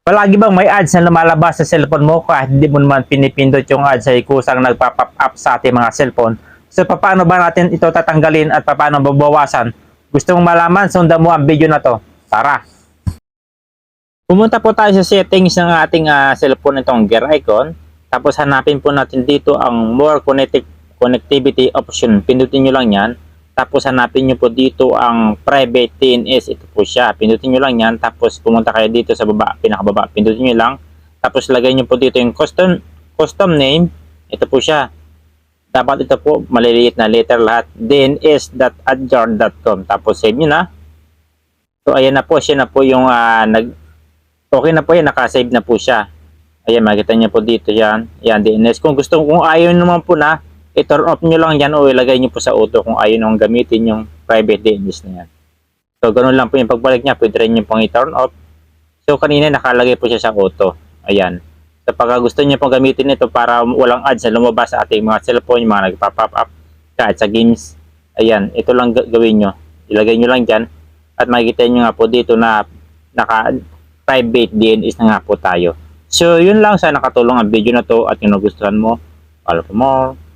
Palagi bang may ads na lumalabas sa cellphone mo kahit hindi mo naman pinipindot yung ads ay kusang nagpa-pop up sa ating mga cellphone? So paano ba natin ito tatanggalin at paano babawasan? Gusto mong malaman? Sundan mo ang video na to. Tara! Pumunta po tayo sa settings ng ating ah, cellphone itong gear icon. Tapos hanapin po natin dito ang more connected connectivity option. Pindutin nyo lang yan. Tapos hanapin nyo po dito ang private TNS. Ito po siya. Pindutin nyo lang yan. Tapos pumunta kayo dito sa baba, pinakababa. Pindutin nyo lang. Tapos lagay nyo po dito yung custom, custom name. Ito po siya. Dapat ito po maliliit na letter lahat. dns.adjourn.com Tapos save nyo na. So ayan na po. Siya na po yung ah, nag... Okay na po yan. Nakasave na po siya. Ayan, makita niyo po dito yan. Yan, DNS. Kung gusto, kung ayaw naman po na, i-turn off nyo lang yan o ilagay nyo po sa auto kung ayaw nyo gamitin yung private DNS na yan. So, ganun lang po yung pagbalik niya. Pwede rin nyo pong i-turn off. So, kanina nakalagay po siya sa auto. Ayan. So, pag gusto niyo pong gamitin ito para walang ads na lumabas sa ating mga cellphone, mga nagpa-pop up kahit sa games. Ayan, ito lang ga- gawin nyo. Ilagay nyo lang dyan. At makikita nyo nga po dito na naka private DNS na nga po tayo. So, yun lang. Sana nakatulong ang video na to at kung nagustuhan mo, follow for more.